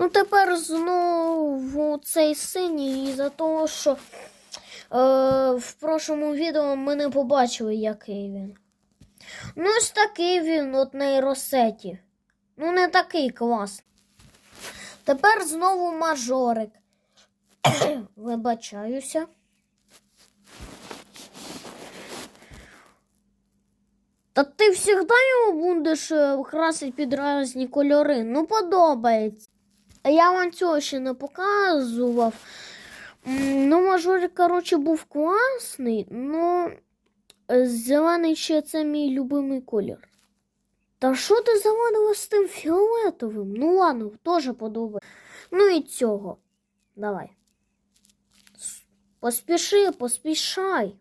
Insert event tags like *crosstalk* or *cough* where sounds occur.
Ну, тепер знову цей синій із-за того, що е, в прошлому відео ми не побачили, який він. Ну, ось такий він от нейросеті. Ну, не такий класний. Тепер знову мажорик. *coughs* Вибачаюся. Та ти завжди його будеш е, красити під різні кольори. Ну, подобається. Я вам цього ще не показував. Ну, мажорик, коротше, був класний, ну е, зелений ще це мій любимий колір. Та що ти заводила з тим фіолетовим? Ну ладно, теж подобається. Ну і цього. Давай. Поспіши, поспішай.